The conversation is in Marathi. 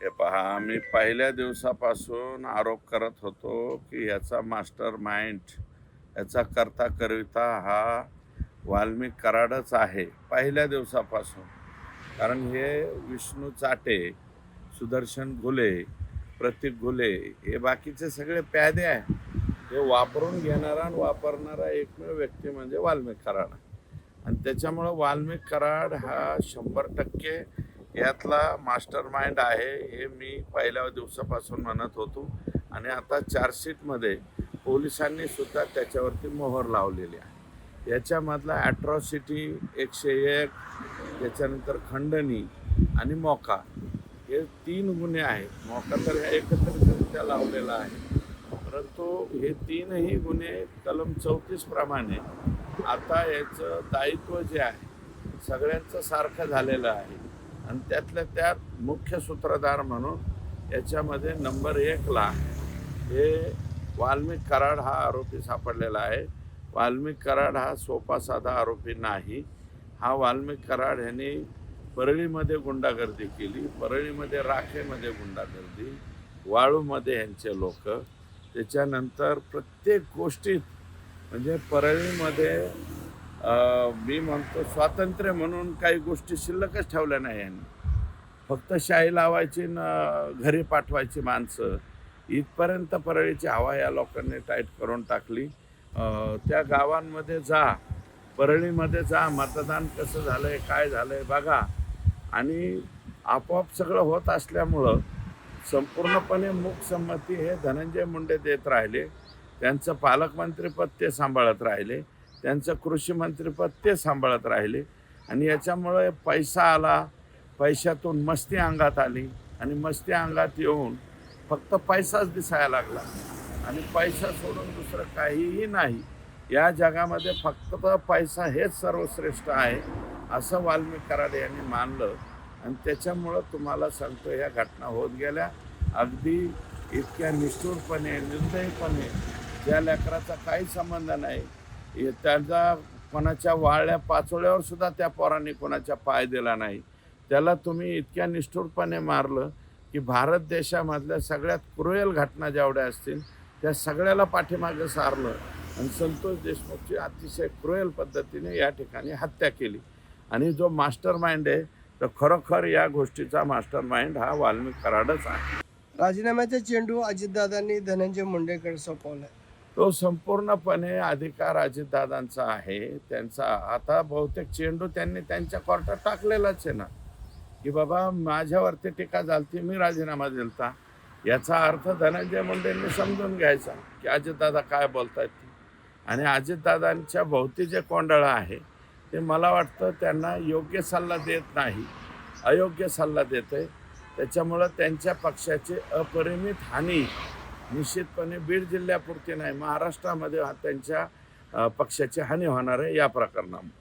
हे पहा आम्ही पहिल्या दिवसापासून आरोप करत होतो की याचा मास्टर माइंड याचा करता करविता हा वाल्मिक कराडच आहे पहिल्या दिवसापासून. कारण हे विष्णू चाटे सुदर्शन घुले प्रतीक घुले हे बाकीचे सगळे प्यादे आहे हे वापरून घेणारा आणि वापरणारा एकमेव व्यक्ती म्हणजे वाल्मिक कराड. आणि त्याच्यामुळं वाल्मिक कराड हा शंभर टक्के यातला मास्टर माइंड आहे हे मी पहिल्या दिवसापासून म्हणत होतो. आणि आता चार्जशीटमध्ये पोलिसांनी सुद्धा त्याच्यावरती मोहर लावलेली आहे. याच्यामधला ॲट्रॉसिटी एकशे एक त्याच्यानंतर खंडणी आणि मोका हे तीन गुन्हे आहेत. मोका तर ह्या एकत्रितरित्या लावलेला आहे. परंतु हे तीनही गुन्हे कलम चौतीस प्रमाणे आता याचं दायित्व जे आहे सगळ्यांचं सारखं झालेलं आहे. आणि त्यातल्या त्यात मुख्य सूत्रधार म्हणून याच्यामध्ये नंबर एकला हे वाल्मिक कराड हा आरोपी सापडलेला आहे. वाल्मिक कराड हा सोपा साधा आरोपी नाही. हा वाल्मिक कराड ह्यांनी परळीमध्ये गुंडागर्दी केली. परळीमध्ये राखेमध्ये गुंडागर्दी वाळूमध्ये ह्यांचे लोक. त्याच्यानंतर प्रत्येक गोष्टीत म्हणजे परळीमध्ये मी म्हणतो स्वातंत्र्य म्हणून काही गोष्टी शिल्लकच ठेवल्या नाही यांनी. फक्त शाही लावायची न घरी पाठवायची माणसं. इथपर्यंत परळीची हवा या लोकांनी टाईट करून टाकली. त्या गावांमध्ये जा. परळीमध्ये जा. मतदान कसं झालं आहे काय झालं आहे बघा. आणि आपोआप सगळं होत असल्यामुळं संपूर्णपणे मूकसंमती हे धनंजय मुंडे देत राहिले. त्यांचं पालकमंत्रीपद ते सांभाळत राहिले. त्यांचं कृषी मंत्रीपद ते सांभाळत राहिले. आणि याच्यामुळे पैसा आला. पैशातून मस्ती अंगात आली. आणि मस्ती अंगात येऊन फक्त पैसाच दिसायला लागला. आणि पैसा सोडून दुसरं काहीही नाही. या जगामध्ये फक्त पैसा हेच सर्वश्रेष्ठ आहे असं वाल्मिक कराड यांनी मानलं. आणि त्याच्यामुळं तुम्हाला सांगतो ह्या घटना होत गेल्या. अगदी इतक्या निष्ठुरपणे निर्दयीपणे ज्या लेकराचा काही संबंध नाही त्याचा कोणाच्या वाळल्या पाचोळ्यावर सुद्धा त्या पोरांनी कोणाच्या पाय दिला नाही. त्याला तुम्ही इतक्या निष्ठुरपणे मारलं की भारत देशामधल्या सगळ्यात क्रुएल घटना जेवढ्या असतील त्या सगळ्याला पाठीमागे सारलं आणि संतोष देशमुखची अतिशय क्रुएल पद्धतीने या ठिकाणी हत्या केली. आणि जो मास्टर माइंड आहे तर खरोखर या गोष्टीचा मास्टर माइंड हा वाल्मिक कराडच आहे. राजीनाम्याचा चेंडू अजितदादांनी धनंजय मुंडेकडे सोपवलाय. तो संपूर्णपणे अधिकार अजितदादांचा आहे. त्यांचा आता बहुतेक चेंडू त्यांनी त्यांच्या कोर्टात टाकलेलाच आहे ना. की बाबा माझ्यावरती टीका झालती मी राजीनामा दिलता. याचा अर्थ धनंजय मुंडेंनी समजून घ्यायचा की अजितदादा काय बोलतायत. ते आणि अजितदादांच्या भोवती जे कोंडळं आहे ते मला वाटतं त्यांना योग्य सल्ला देत नाही. अयोग्य सल्ला देते त्याच्यामुळं त्यांच्या पक्षाची अपरिमित हानी निश्चितपणे बीड जिल्ह्यापुरती नाही महाराष्ट्रामध्ये त्यांच्या पक्षाची हानी होणार आहे या प्रकरणामुळे.